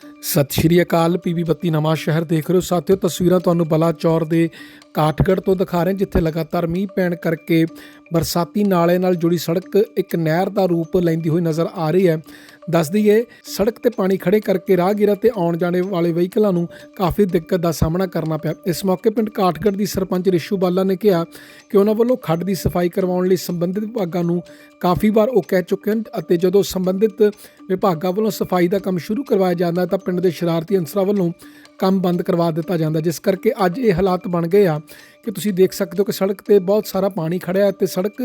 ਸਤਿ ਸ਼੍ਰੀ ਅਕਾਲ ਪੀਬੀ ਬੱਤੀ ਨਵਾਂ ਸ਼ਹਿਰ ਦੇਖ ਰਹੇ ਹੋ। ਸਾਥੀਓ, ਤਸਵੀਰਾਂ ਤੁਹਾਨੂੰ ਬਲਾਚੌਰ ਦੇ ਕਾਠਗੜ੍ਹ ਤੋਂ ਦਿਖਾ ਰਹੇ ਜਿੱਥੇ ਲਗਾਤਾਰ ਮੀਂਹ ਪੈਣ ਕਰਕੇ ਬਰਸਾਤੀ ਨਾਲੇ ਨਾਲ ਜੁੜੀ ਸੜਕ ਇੱਕ ਨਹਿਰ ਦਾ ਰੂਪ ਲੈਂਦੀ ਹੋਈ ਨਜ਼ਰ ਆ ਰਹੀ ਹੈ। ਦੱਸ ਦਈਏ ਸੜਕ ਤੇ ਪਾਣੀ ਖੜੇ ਕਰਕੇ ਰਾਹਗੀਰਾਂ ਤੇ ਆਉਣ ਜਾਣੇ ਵਾਲੇ ਵਹੀਕਲਾਂ ਨੂੰ ਕਾਫੀ ਦਿੱਕਤ ਦਾ ਸਾਹਮਣਾ ਕਰਨਾ ਪਿਆ। ਇਸ ਮੌਕੇ ਪਿੰਡ ਕਾਠਗੜ੍ਹ ਦੀ ਸਰਪੰਚ ਰਿਸ਼ੂ ਬਾਲਾ ਨੇ ਕਿਹਾ ਕਿ ਉਹਨਾਂ ਵੱਲੋਂ ਖੱਡ ਦੀ ਸਫ਼ਾਈ ਕਰਵਾਉਣ ਲਈ ਸੰਬੰਧਿਤ ਵਿਭਾਗਾਂ ਨੂੰ ਕਾਫੀ ਵਾਰ ਉਹ ਕਹਿ ਚੁੱਕੇ ਹਨ ਅਤੇ ਜਦੋਂ ਸੰਬੰਧਿਤ ਵਿਭਾਗਾਂ ਵੱਲੋਂ ਸਫ਼ਾਈ ਦਾ ਕੰਮ ਸ਼ੁਰੂ ਕਰਵਾਇਆ ਜਾਂਦਾ ਤਾਂ ਪਿੰਡ ਦੇ ਸ਼ਰਾਰਤੀ ਅਨਸਰਾਂ ਵੱਲੋਂ ਕੰਮ ਬੰਦ ਕਰਵਾ ਦਿੱਤਾ ਜਾਂਦਾ। ਜਿਸ ਕਰਕੇ ਅੱਜ ਇਹ ਹਾਲਾਤ ਬਣ ਗਏ ਆ ਕਿ ਤੁਸੀਂ ਦੇਖ ਸਕਦੇ ਹੋ ਕਿ ਸੜਕ ਤੇ ਬਹੁਤ ਸਾਰਾ ਪਾਣੀ ਖੜਿਆ ਹੈ ਤੇ ਸੜਕ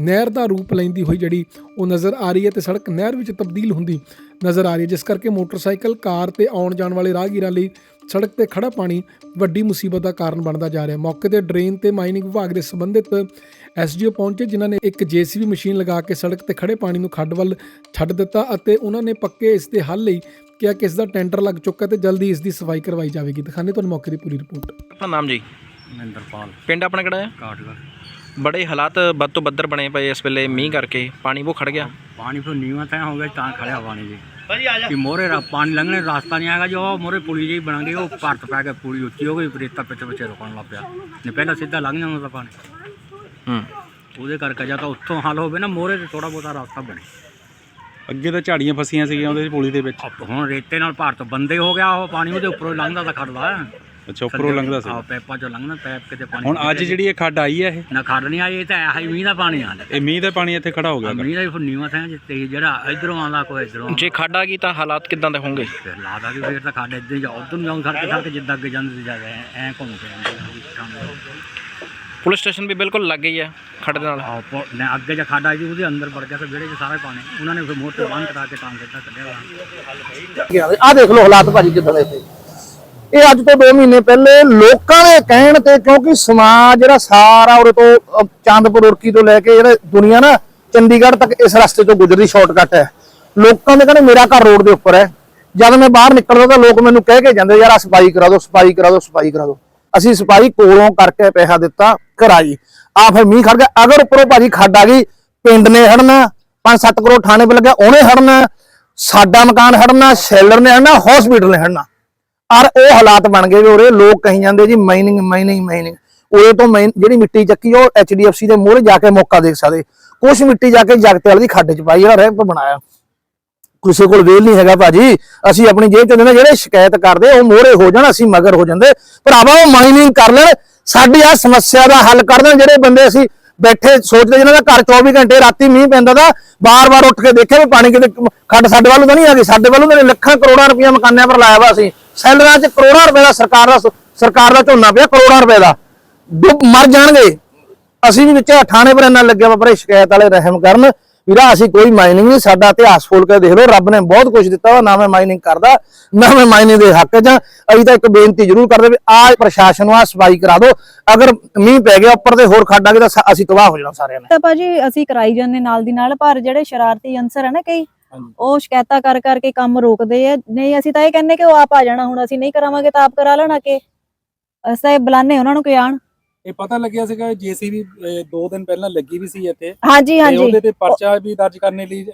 ਨਹਿਰ ਦਾ ਰੂਪ ਲੈਂਦੀ ਹੋਈ ਜਿਹੜੀ ਉਹ ਨਜ਼ਰ ਆ ਰਹੀ ਹੈ ਤੇ ਸੜਕ ਨਹਿਰ ਵਿੱਚ ਤਬਦੀਲ ਹੁੰਦੀ ਨਜ਼ਰ ਆ ਰਹੀ ਹੈ, ਜਿਸ ਕਰਕੇ ਮੋਟਰਸਾਈਕਲ, ਕਾਰ ਤੇ ਆਉਣ ਜਾਣ ਵਾਲੇ ਰਾਹਗੀਰਾਂ ਲਈ ਸੜਕ ਤੇ ਖੜਾ ਪਾਣੀ ਵੱਡੀ ਮੁਸੀਬਤ ਦਾ ਕਾਰਨ ਬਣਦਾ ਜਾ ਰਿਹਾ ਮੌਕੇ ਤੇ ਡਰੇਨ ਤੇ ਮਾਈਨਿੰਗ ਵਿਭਾਗ ਦੇ ਸੰਬੰਧਿਤ ਐਸਡੀਓ ਪਹੁੰਚੇ, ਜਿਨ੍ਹਾਂ ਨੇ ਇੱਕ ਜੀਸੀਬੀ ਮਸ਼ੀਨ ਲਗਾ ਕੇ ਸੜਕ ਤੇ ਖੜੇ ਪਾਣੀ ਨੂੰ ਖੱਡ ਵੱਲ ਛੱਡ ਦਿੱਤਾ ਅਤੇ ਉਹਨਾਂ ਨੇ ਪੱਕੇ ਇਸ ਦੇ ਹੱਲ ਲਈ ਕਿਹਾ ਕਿ ਇਸ ਦਾ ਟੈਂਡਰ ਲੱਗ ਚੁੱਕਾ ਤੇ ਜਲਦੀ ਇਸ ਦੀ ਸਫ਼ਾਈ ਕਰਵਾਈ ਜਾਵੇਗੀ? ਦਿਖਾਣੇ ਤੁਹਾਨੂੰ ਮੌਕੇ ਦੀ ਪੂਰੀ ਰਿਪੋਰਟ। ਆਪਣਾ ਨਾਮ ਜੀ? ਮਹਿੰਦਰਪਾਲ ਪਿੰਡ ਆਪਣਾ ਕਿਹੜਾ ਹੈ? ਕਾਟਗੜ ਬੜੇ ਹਾਲਾਤ ਬੱਦ ਤੋਂ ਬੱਦਰ ਬਣੇ ਪਏ ਇਸ ਵੇਲੇ ਮੀਂਹ ਕਰਕੇ। ਪਾਣੀ ਉਹ ਖੜ ਗਿਆ। ਪਾਣੀ ਤੋਂ ਨੀਵਾਂ ਤੈਂ ਹੋ ਗਿਆ ਤਾਂ ਖੜਿਆ ਪਾਣੀ ਜੀ। ਕਿ ਮੋਰੇ ਰਾ ਪਾਣੀ ਲੰਘਣੇ ਦਾ ਰਾਸਤਾ ਨਹੀਂ ਆਏਗਾ ਜੋ ਮੋਰੇ ਪੁਲੀ ਜਿਹੀ ਬਣ ਗਈ ਉਹ ਭਰਤ ਪੈ ਕੇ ਪੁਲੀ ਉੱਚੀ ਹੋ ਗਈ ਰੇਤਾ ਪਿੱਛੇ ਪਿੱਛੇ ਰੁਕਣ ਲੱਗ ਪਿਆ। ਨੇ ਪਹਿਲਾਂ ਸਿੱਧਾ ਲੰਘ ਜਾਂਦਾ ਤਾਂ ਪਾਣੀ। ਹੂੰ। ਉਹਦੇ ਕਰਕੇ ਜਾਂ ਤਾਂ ਉੱਥੋਂ ਹੱਲ ਹੋਵੇ ਨਾ ਮੋਰੇ ਤੇ ਥੋੜਾ ਬਹੁਤਾ ਰਾਸਤਾ ਬਣੇ। ਅੱਗੇ ਤਾਂ ਝਾੜੀਆਂ ਫਸੀਆਂ ਸੀਗੀਆਂ ਉਹਦੇ ਪੁਲੀ ਦੇ ਵਿੱਚ। ਹੁਣ ਰੇਤੇ ਨਾਲ ਭਰਤ ਬੰਦੇ ਹੋ ਗਿਆ ਉਹ ਪਾਣੀ ਉਹਦੇ ਉੱਪਰੋਂ ਹੀ ਲੰਘਦਾ ਤਾਂ ਖੜਦਾ। ਅੱਛਾ ਉੱਪਰੋਂ ਲੰਘਦਾ ਸੀ। ਆ ਪੈਪਾਂ ਚੋਂ ਲੰਘਣਾ ਪੈਪ ਕਿਤੇ ਪਾਣੀ ਹੁਣ ਅੱਜ ਜਿਹੜੀ ਇਹ ਖੱਡ ਆਈ ਹੈ ਇਹ? ਨਾ ਖੜ ਨਹੀਂ ਆਈ ਇਹ ਤਾਂ ਆਹੀ ਮੀਂਹ ਦਾ ਪਾਣੀ ਆਂਦਾ ਇਹ ਮੀਂਹ ਦਾ ਪਾਣੀ ਇੱਥੇ ਖੜਾ ਹੋ ਗਿਆ ਮੀਂਹ ਦਾ ਹੀ ਨੀਵਾਂ ਥਾਂ ਜਿੱਤੇ ਜਿਹੜਾ ਇਧਰੋਂ ਆਉਂਦਾ ਕੋਈ ਇਧਰੋਂ ਜੇ ਖੱਡ ਆ ਗਈ ਤਾਂ ਹਾਲਾਤ ਕਿਦਾਂ ਦੇ ਹੋਣਗੇ? ਫਿਰ ਲਾਦਾ ਵੀ ਫੇਰ ਤਾਂ ਖਾਡੇ ਇੱਦਾਂ ਜਾ ਉਧਰ ਨੂੰ ਜਾਉਂ ਸੜਕ ਸੜਕ ਜਿੱਦਾਂ ਅੱਗੇ ਜਾਂਦੇ ਸੀ ਜਾ ਐ ਘੁੰਮ ਕੇ ਆਉਂਦੇ ਪੁਲਿਸ ਸਟੇਸ਼ਨ ਵੀ ਬਿਲਕੁਲ ਲੱਗ ਗਈ ਹੈ ਖੱਡ ਦੇ ਨਾਲ। ਆ ਅੱਗੇ ਜਾ ਖਾਡਾ ਜੀ ਉਹਦੇ ਅੰਦਰ ਵੜ ਗਿਆ ਤੇ ਵਿਹੜੇ 'ਚ ਸਾਰਾ ਪਾਣੀ ਉਹਨਾਂ ਨੇ ਫਿਰ ਮੋਟਰ ਬੰਦ ਕਰਾ ਕੇ ਤਾਂ ਸਿੱਧਾ ਕੱਢਿਆ ਵਾ। ਆ ਦੇਖ ਲਓ ਹਾਲਾਤ ਭਾਜੀ ਜਿੱਦਾਂ ਦੇ ਇੱਥੇ। ਇਹ ਅੱਜ ਤੋਂ 2 ਮਹੀਨੇ ਪਹਿਲੇ ਲੋਕਾਂ ਦੇ ਕਹਿਣ ਤੇ ਕਿਉਂਕਿ ਸਮਾਜ ਜਿਹੜਾ ਸਾਰਾ ਉਰੇ ਤੋਂ ਅਹ, ਚੰਦਪੁਰ ਉਰਕੀ ਤੋਂ ਲੈ ਕੇ ਜਿਹੜੇ ਦੁਨੀਆ ਨਾ ਚੰਡੀਗੜ੍ਹ ਤੱਕ ਇਸ ਰਸਤੇ ਤੋਂ ਗੁਜ਼ਰਦੀ ਸ਼ਾਰਟਕਟ ਹੈ। ਲੋਕਾਂ ਦੇ ਕਹਿੰਦੇ ਮੇਰਾ ਘਰ ਰੋਡ ਦੇ ਉੱਪਰ ਹੈ। ਜਦ ਮੈਂ ਬਾਹਰ ਨਿਕਲਦਾ ਤਾਂ ਲੋਕ ਮੈਨੂੰ ਕਹਿ ਕੇ ਜਾਂਦੇ ਯਾਰ ਆ ਸਫ਼ਾਈ ਕਰਾ ਦਿਓ ਸਫ਼ਾਈ ਕਰਾ ਦਿਓ ਸਫ਼ਾਈ ਕਰਾ ਦਿਓ ਅਸੀਂ ਸਿਪਾਹੀ ਕੋਲੋਂ ਕਰਕੇ ਪੈਸਾ ਦਿੱਤਾ ਕਰਾਈ ਆ ਫਿਰ ਮੀਂਹ ਖੜ ਗਿਆ। ਅਗਰ ਉੱਪਰੋਂ ਭਾਜੀ ਖੱਡ ਆ ਗਈ, ਪਿੰਡ ਨੇ ਹੜਨਾ 5-7 ਕਰੋੜ ਥਾਣੇ 'ਤੇ ਲੱਗਿਆ, ਉਹਨੇ ਹੜਨਾ, ਸਾਡਾ ਮਕਾਨ ਹੜਨਾ, ਸ਼ੈਲਰ ਨੇ ਹੜਨਾ ਹਸਪੀਟਲ ਨੇ ਹੜਨਾ। ਔਰ ਉਹ ਹਾਲਾਤ ਬਣ ਗਏ ਵੀ ਉਰੇ, ਲੋਕ ਕਹੀ ਜਾਂਦੇ ਜੀ ਮਾਈਨਿੰਗ ਮਾਈਨਿੰਗ ਮਾਈਨਿੰਗ ਉਹਦੇ ਤੋਂ main ਜਿਹੜੀ ਮਿੱਟੀ ਚੱਕੀ, ਉਹ ਐਚਡੀਐਫਸੀ ਦੇ ਮੂਹਰੇ ਜਾ ਕੇ ਮੌਕਾ ਦੇਖ ਸਕਦੇ। ਕੁਛ ਮਿੱਟੀ ਜਾ ਕੇ ਜਗਤੇ ਵਾਲੀ ਦੀ ਖੱਡ ਚ ਪਾਈ ਜਿਹੜਾ ਰੈਂਪ ਬਣਾਇਆ। ਕਿਸੇ ਕੋਲ ਵੇਲ ਨਹੀਂ ਹੈਗਾ ਭਾਜੀ। ਅਸੀਂ ਆਪਣੀ ਜੇਬ ਚੋਂ ਨਾ ਜਿਹੜੇ ਸ਼ਿਕਾਇਤ ਕਰਦੇ, ਉਹ ਮੋਹਰੇ ਹੋ ਜਾਣ, ਅਸੀਂ ਮਗਰ ਹੋ ਜਾਂਦੇ। ਭਰਾਵਾ, ਉਹ ਮਾਈਨਿੰਗ ਕਰ ਲੈਣ, ਸਾਡੀ ਆ ਸਮੱਸਿਆ ਦਾ ਹੱਲ ਕਰ ਦੇਣ। ਜਿਹੜੇ ਬੰਦੇ ਅਸੀਂ ਬੈਠੇ ਸੋਚਦੇ ਜਿਹਨਾਂ ਦਾ ਘਰ 24 ਘੰਟੇ ਰਾਤੀ ਮੀਂਹ ਪੈਂਦਾ ਦਾ ਬਾਰ-ਬਾਰ ਉੱਠ ਕੇ ਦੇਖੇ ਵੀ ਪਾਣੀ ਕਿਤੇ ਖੱਡ ਸਾਡੇ ਵੱਲੋਂ ਤਾਂ ਨਹੀਂ ਆ ਗਈ। ਸਾਡੇ ਵੱਲੋਂ ਤਾਂ ਲੱਖਾਂ ਕਰੋੜਾਂ ਰੁਪਈਆ ਮਕਾਨਾਂ ਪਰ ਲਾਇਆ ਵਾ ਅਸੀਂ। ਸੈਲਰਾਂ 'ਚ ਕਰੋੜਾਂ ਰੁਪਏ ਦਾ ਸਰਕਾਰ ਦਾ ਸਰਕਾਰ ਦਾ ਝੋਨਾ ਪਿਆ, ਕਰੋੜਾਂ ਰੁਪਏ ਦਾ। ਮਰ ਜਾਣਗੇ। ਅਸੀਂ ਵੀ ਵਿੱਚ ਥਾਣੇ ਪਰ ਇੰਨਾ ਲੱਗਿਆ ਵਾ, ਪਰ ਇਹ ਸ਼ਿਕਾਇਤ ਵਾਲੇ ਰਹਿਮ ਕਰਨ। ਵੀਰਾ ਅਸੀਂ ਕੋਈ ਮਾਈਨਿੰਗ ਨਹੀਂ ਸਾਡਾ ਇਤਿਹਾਸ ਫੋਲ ਕੇ ਦੇਖ ਲਓ ਰੱਬ ਨੇ ਬਹੁਤ ਕੁਝ ਦਿੱਤਾ ਵਾ ਨਾ ਮੈਂ ਮਾਈਨਿੰਗ ਕਰਦਾ ਨਾ ਮੈਂ ਮਾਈਨਿੰਗ ਦੇ ਹੱਕ 'ਚ ਹਾਂ। ਅਸੀਂ ਤਾਂ ਇੱਕ ਬੇਨਤੀ ਜ਼ਰੂਰ ਕਰਦੇ ਵੀ ਆਹ ਪ੍ਰਸ਼ਾਸਨ ਨੂੰ ਆ ਸਫ਼ਾਈ ਕਰਾ ਦਿਓ। ਅਗਰ ਮੀਂਹ ਪੈ ਗਿਆ ਉੱਪਰ ਤੇ ਹੋਰ ਖੱਡਾਂਗੇ ਤਾਂ ਅਸੀਂ ਤਬਾਹ ਹੋ ਜਾਣਾ ਸਾਰਿਆਂ ਨੇ। ਤਾਂ ਭਾਜੀ ਅਸੀਂ ਕਰਾਈ ਜਾਂਦੇ ਨਾਲ ਦੀ ਨਾਲ ਪਰ ਜਿਹੜੇ ਸ਼ਰਾਰਤੀ ਅਨਸਰ ਆ ਨਾ ਕਈ ਉਹ ਸ਼ਿਕਾਇਤਾਂ ਕਰ ਕਰਕੇ ਕੰਮ ਰੋਕਦੇ ਆ। ਨਹੀਂ ਅਸੀਂ ਤਾਂ ਇਹ ਕਹਿੰਨੇ ਕਿ ਉਹ ਆਪ ਆ ਜਾਣਾ ਹੁਣ ਅਸੀਂ ਨਹੀਂ ਕਰਾਵਾਂਗੇ ਤਾਂ ਆਪ ਕਰਾ ਲੈਣਾ ਕਿ। ਅਸੀਂ ਇਹ ਬੁਲਾਣੇ ਉਹਨਾਂ ਨੂੰ ਕਿ ਆਣ। ਇਹ ਪਤਾ ਲੱਗਿਆ ਸੀਗਾ ਜੀਸੀਬੀ ਦੋ ਦਿਨ ਪਹਿਲਾਂ ਲੱਗੀ ਵੀ ਸੀ ਇੱਥੇ। ਹਾਂਜੀ ਹਾਂਜੀ। ਤੇ ਪਰਚਾ ਵੀ ਦਰਜ ਕਰਨ ਲਈ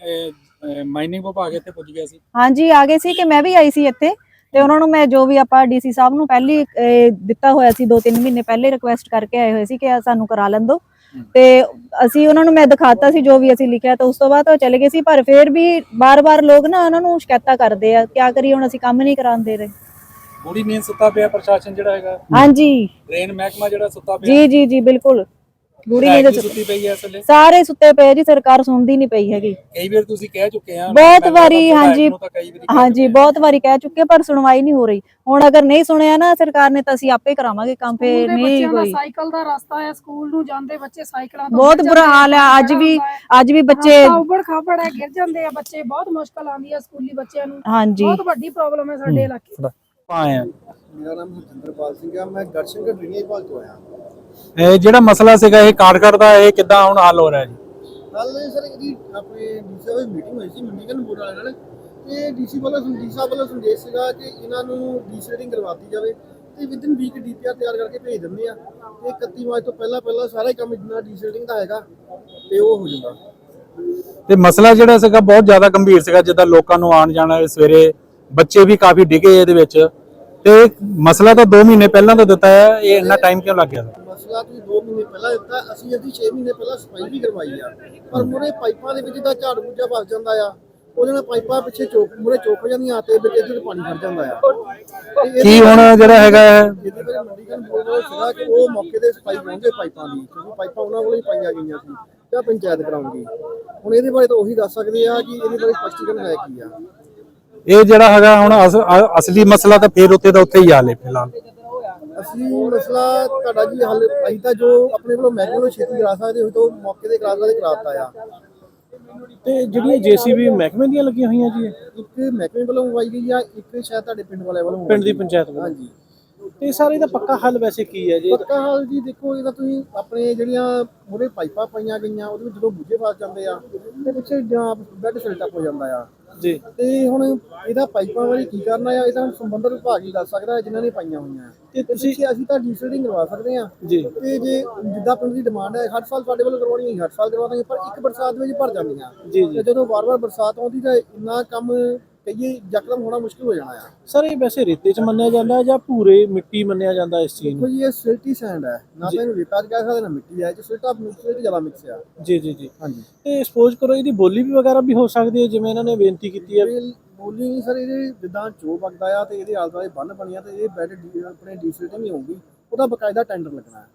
ਮਾਈਨਿੰਗ ਵਿਭਾਗ ਇੱਥੇ ਪੁੱਜ ਗਿਆ ਸੀ। ਹਾਂਜੀ ਆ ਗਏ ਸੀ ਕਿ ਮੈਂ ਵੀ ਆਈ ਸੀ ਇੱਥੇ। ਤੇ ਉਹਨਾਂ ਨੂੰ ਮੈਂ ਜੋ ਵੀ ਆਪਾਂ ਡੀਸੀ ਸਾਹਿਬ ਨੂੰ ਪਹਿਲੀ ਦਿੱਤਾ ਹੋਇਆ ਸੀ 2-3 ਮਹੀਨੇ ਪਹਿਲੇ ਰਿਕੁਐਸਟ ਕਰਕੇ ਆਏ ਹੋਏ ਸੀ ਕਿ ਸਾਨੂੰ ਕਰਾ ਲੈਣ ਦਿਓ ਤੇ ਅਸੀਂ ਉਹਨਾਂ ਨੂੰ ਮੈਂ ਦਿਖਾਤਾ ਸੀ ਜੋ ਵੀ ਅਸੀਂ ਲਿਖਿਆ ਤਾਂ ਉਸ ਤੋਂ ਬਾਅਦ ਉਹ ਚਲੇ ਗਏ ਸੀ ਪਰ ਫਿਰ ਵੀ ਬਾਰ-ਬਾਰ ਲੋਕ ਨਾ ਉਹਨਾਂ ਨੂੰ ਸ਼ਿਕਾਇਤਾਂ ਕਰਦੇ ਆ ਕਿਆ ਕਰੀਏ ਹੁਣ ਅਸੀਂ ਕੰਮ ਨਹੀਂ ਕਰਾਉਂਦੇ ਰਹੇ। ਬੜੀ ਨੀਂਦ ਸੁੱਤਾ ਪਿਆ ਪ੍ਰਸ਼ਾਸਨ ਜਿਹੜਾ ਹੈਗਾ? ਹਾਂਜੀ। ਟ੍ਰੇਨ ਮਹਿਕਮਾ ਜਿਹੜਾ ਸੁੱਤਾ ਜੀ ਜੀ ਜੀ ਬਿਲਕੁਲ। ਬੁਰੀ ਨੀਂਦ ਸੁੱਤੀ ਪਈ ਹੈ ਇਸ ਵੇਲੇ? ਸਾਰੇ ਸੁੱਤੇ ਪਏ ਜੀ ਸਰਕਾਰ ਸੁਣਦੀ ਨਹੀਂ ਪਈ ਹੈਗੀ। ਕਈ ਵਾਰ ਤੁਸੀਂ ਕਹਿ ਚੁੱਕੇ ਆ ਬਹੁਤ ਵਾਰੀ, ਹਾਂਜੀ, ਹਾਂਜੀ ਬਹੁਤ ਵਾਰੀ ਕਹਿ ਚੁੱਕੇ ਪਰ ਸੁਣਵਾਈ ਨਹੀਂ ਹੋ ਰਹੀ। ਹੁਣ ਅਗਰ ਨਹੀਂ ਸੁਣਿਆ ਨਾ ਸਰਕਾਰ ਨੇ ਤਾਂ ਅਸੀਂ ਆਪੇ ਕਰਾਵਾਂਗੇ ਕੰਮ ਸਕੂਲ ਫੇ ਦੇ ਨਹੀਂ ਬੱਚਿਆਂ ਦਾ ਕੋਈ। ਸਾਈਕਲ ਦਾ ਰਸਤਾ ਹੈ ਸਕੂਲ ਨੂੰ ਜਾਂਦੇ ਬੱਚੇ ਸਾਈਕਲਾਂ ਤੋਂ ਬਹੁਤ ਬੁਰਾ ਹਾਲ ਹੈ ਅੱਜ ਵੀ ਅੱਜ ਵੀ ਬੱਚੇ ਉੱਬੜ ਖਾਬੜ ਹੈ ਗਿਰ ਜਾਂਦੇ ਆ ਬੱਚੇ ਬਹੁਤ ਮੁਸ਼ਕਲ ਆਉਂਦੀ ਹੈ ਸਕੂਲੀ ਬੱਚਿਆਂ ਨੂੰ। ਹਾਂਜੀ। ਬਹੁਤ ਵੱਡੀ ਪ੍ਰੋਬਲਮ ਹੈ ਸਾਡੇ ਇਲਾਕੇ ਆਏ ਆ ਮੇਰਾ ਨਾਮ ਹਰਜਿੰਦਰਪਾਲ ਸਿੰਘ ਹੈ ਮੈਂ ਗੜਸ਼ੰਕਰ ਡ੍ਰੇਨੇਜ ਵਿਭਾਗ ਤੋਂ ਆਇਆ। ਇਹ ਜਿਹੜਾ ਮਸਲਾ ਸੀਗਾ ਇਹ ਕਾਰਡਕਰ ਦਾ ਇਹ ਕਿੱਦਾਂ ਹੁਣ ਹੱਲ ਹੋ ਰਿਹਾ ਜੀ? ਕੱਲ ਸਰ ਇਹਦੀ ਆਪਣੇ ਡੀਸੀ ਸਾਹਿਬ ਦੀ ਮੀਟਿੰਗ ਹੋਈ ਸੀ ਮੰਡੀਕਨ ਬੋਰਡ ਵਾਲਿਆਂ ਨਾਲ। ਤੇ ਡੀਸੀ ਵੱਲੋਂ ਡੀ ਸਾਹਿਬ ਵੱਲੋਂ ਸੰਦੇਸ਼ ਸੀਗਾ ਕਿ ਇਹਨਾਂ ਨੂੰ ਡੀਸਰੇਟਿੰਗ ਕਰਵਾਤੀ ਜਾਵੇ। ਤੇ ਵਿਦਿਨ ਵੀਕ ਡੀਪੀਆਰ ਤਿਆਰ ਕਰਕੇ ਭੇਜ ਦਿੰਦੇ ਆ। ਤੇ 31 ਮਾਰਚ ਤੋਂ ਪਹਿਲਾਂ ਪਹਿਲਾਂ ਸਾਰਾ ਕੰਮ ਜਿੰਨਾ ਡੀਸਰੇਟਿੰਗ ਦਾ ਹੈਗਾ ਤੇ ਉਹ ਹੋ ਜਾਂਦਾ। ਤੇ ਮਸਲਾ ਜਿਹੜਾ ਸੀਗਾ ਬਹੁਤ ਜ਼ਿਆਦਾ ਗੰਭੀਰ ਸੀਗਾ ਜਿੱਦਾਂ ਲੋਕਾਂ ਨੂੰ ਆਉਣ ਜਾਣਾ ਸਵੇਰੇ ਬੱਚੇ ਵੀ ਕਾਫੀ ਡਿੱਗੇ ਇਹਦੇ ਵਿੱਚ। ਤੇ ਮਸਲਾ ਤਾਂ 2 ਮਹੀਨੇ ਪਹਿਲਾਂ ਦਾ ਦਿੱਤਾ ਹੈ ਇਹ ਇੰਨਾ ਟਾਈਮ ਕਿਉਂ ਲੱਗ ਗਿਆ? ਮਸਲਾ ਤੁਸੀਂ 2 ਮਹੀਨੇ ਪਹਿਲਾਂ ਦਿੱਤਾ ਅਸੀਂ ਇਹਦੀ 6 ਮਹੀਨੇ ਪਹਿਲਾਂ ਸਫ਼ਾਈ ਵੀ ਕਰਵਾਈ ਆ। ਪਰ ਮੁਰੇ ਪਾਈਪਾਂ ਦੇ ਵਿੱਚ ਦਾ ਝਾੜ ਬੂਝਾ ਫਸ ਜਾਂਦਾ ਆ ਉਹਦੇ ਨਾਲ ਪਾਈਪਾਂ ਪਿੱਛੇ ਚੋਕ ਮੁਰੇ ਚੋਕ ਜਾਂਦੀਆਂ ਤੇ ਵਿੱਚ ਇੱਧਰ ਪਾਣੀ ਖੜ ਜਾਂਦਾ ਆ। ਤੇ ਇਹਦੇ ਕੀ ਹੁਣ ਜਿਹੜਾ ਹੈਗਾ ਹੈ? ਜਿਹਦੇ ਬਾਰੇ ਮੰਡੀਕਰਨ ਬੋਲ ਰਿਹਾ ਸੀਗਾ ਕਿ ਉਹ ਮੌਕੇ ਤੇ ਸਫ਼ਾਈ ਕਰਾਉਂਦੇ ਪਾਈਪਾਂ ਦੀ ਕਿਉਂਕਿ ਪਾਈਪਾਂ ਉਹਨਾਂ ਕੋਲ ਹੀ ਪਾਈਆਂ ਗਈਆਂ ਸੀ ਜਾਂ ਪੰਚਾਇਤ ਕਰਾਉਂਗੀ ਹੁਣ ਇਹਦੇ ਬਾਰੇ ਤਾਂ ਉਹੀ ਦੱਸ ਸਕਦੇ ਆ ਕਿ ਇਹਦੇ ਬਾਰੇ ਸਪਸ਼ਟੀਕਰਨ ਹੈ ਕੀ ਆ। ਇਹ ਜਿਹੜਾ ਹੈਗਾ ਹੁਣ ਅਸ- ਅ- ਅਸਲੀ ਮਸਲਾ ਤਾਂ ਫੇਰ ਉੱਥੇ ਦਾ ਉੱਥੇ ਹੀ ਆ ਲੇ ਫਿਲਹਾਲ। ਅਸੀਂ ਮਸਲਾ ਤੁਹਾਡਾ ਜੀ ਹੱਲ ਅਸੀਂ ਤਾਂ ਜੋ ਆਪਣੇ ਕੋਲੋਂ ਮਹਿਕਮੇ ਨੂੰ ਛੇਤੀ ਕਰਾ ਸਕਦੇ ਹੋਈ ਤਾਂ ਉਹ ਮੌਕੇ ਤੇ ਕਰਾ ਸਕਦੇ ਕਰਾਤਾ ਆ। ਤੇ ਜਿਹੜੀਆਂ ਜੀਸੀਬੀ ਮਹਿਕਮੇ ਦੀਆਂ ਲੱਗੀਆਂ ਹੋਈਆਂ ਜੀ ਇਹ? ਇੱਕ ਮਹਿਕਮੇ ਵੱਲੋਂ ਮੰਗਵਾਈ ਗਈ ਆ ਇੱਕ ਸ਼ਾਇਦ ਤੁਹਾਡੇ ਪਿੰਡ ਵਾਲੇ ਵੱਲੋਂ ਪਿੰਡ ਦੀ ਪੰਚਾਇਤ। ਵੱਲੋਂ। ਹਾਂਜੀ। ਤੇ ਸਾਰੇ ਦਾ ਪੱਕਾ ਹੱਲ ਵੈਸੇ ਕੀ ਹੈ ਜੀ? ਪੱਕਾ ਹਾਲ ਜੀ ਦੇਖੋ ਇਹਦਾ ਤੁਸੀਂ ਆਪਣੇ ਜਿਹੜੀਆਂ ਮੂਹਰੇ ਪਾਈਪਾਂ ਪਾਈਆਂ ਗਈਆਂ ਉਹਦੇ ਵਿੱਚ ਜਦੋਂ ਬੂਝੇ ਫਸ ਜਾਂਦੇ ਆ ਤੇ ਪਿੱਛੇ ਜਾਂ ਬੈੱਡ ਸਿਲਟਅਪ ਹੋ ਜਾਂਦਾ ਆ। ਜੀ। ਤੇ ਹੁਣ ਇਹਦਾ ਪਾਈਪਾਂ ਵਾਲੀ ਕੀ ਕਰਨਾ ਆ? ਇਹ ਤਾਂ ਸੰਬੰਧਿਤ ਵਿਭਾਗ ਹੀ ਦੱਸ ਸਕਦਾ ਹੈ ਜਿਨ੍ਹਾਂ ਨੇ ਪਾਈਆਂ ਹੋਈਆਂ। ਤੇ ਤੁਸੀਂ ਅਸੀਂ ਤਾਂ ਡੀਸਲਿੰਗ ਕਰਵਾ ਸਕਦੇ ਆ ਜੀ। ਤੇ ਜੇ ਜਿੱਦਾਂ ਪਿੰਡ ਦੀ ਡਿਮਾਂਡ ਹੈ ਹਰ ਸਾਲ ਸਾਡੇ ਵੱਲੋਂ ਕਰਵਾਉਣੀ ਹੈ ਹਰ ਸਾਲ ਕਰਵਾ ਦਾਂਗੇ ਪਰ ਇੱਕ ਬਰਸਾਤ ਵਿੱਚ ਭਰ ਜਾਂਦੀਆਂ। ਜੀ ਤੇ ਜੀ ਜਦੋਂ ਵਾਰ-ਵਾਰ ਬਰਸਾਤ ਆਉਂਦੀ ਤਾਂ ਇੰਨਾ ਕੰਮ ਕਹੀਏ ਯਕਦਮ ਹੋਣਾ ਮੁਸ਼ਕਿਲ ਹੋ ਜਾਣਾ ਆ। ਸਰ ਇਹ ਵੈਸੇ ਰੇਤੇ 'ਚ ਮੰਨਿਆ ਜਾਂਦਾ ਹੈ ਜਾਂ ਭੂਰੇ ਮਿੱਟੀ ਮੰਨਿਆ ਜਾਂਦਾ ਇਸ ਚੀਜ਼ ਦੇਖੋ ਨੂੰ ਜੀ ਇਹ ਸਿਲਟੀ ਸੈਂਡ ਹੈ। ਨਾ ਤਾਂ ਇਹਨੂੰ ਰੇਤਾ ਕਹਿ ਸਕਦੇ ਨਾ ਮਿੱਟੀ ਹੈ। ਜੇ ਸਿਲਟਾ ਮਿਕਸ ਜ਼ਿਆਦਾ ਮਿਕਸ ਆ। ਜੀ ਜੀ ਜੀ। ਹਾਂਜੀ। ਤੇ ਸਪੋਜ਼ ਕਰੋ ਇਹਦੀ ਬੋਲੀ ਵੀ ਵਗੈਰਾ ਵੀ ਹੋ ਸਕਦੀ ਹੈ ਜਿਵੇਂ ਇਹਨਾਂ ਨੇ ਬੇਨਤੀ ਕੀਤੀ ਹੈ। ਇਹ ਬੋਲੀ ਨਹੀਂ ਸਰ ਇਹਦੇ ਜਿੱਦਾਂ ਚੋ ਵਗਦਾ ਆ ਤੇ ਇਹਦੇ ਆਲੇ ਦੁਆਲੇ ਬੰਨ ਬਣੀਆਂ ਤੇ ਇਹ ਬੈੱਡ ਆਪਣੇ ਡੀਸਲਟਿੰਗ ਹੀ ਹੋਊਗੀ। ਉਹਦਾ ਬਕਾਇਦਾ ਟੈਂਡਰ ਲੱਗਣਾ ਹੈ।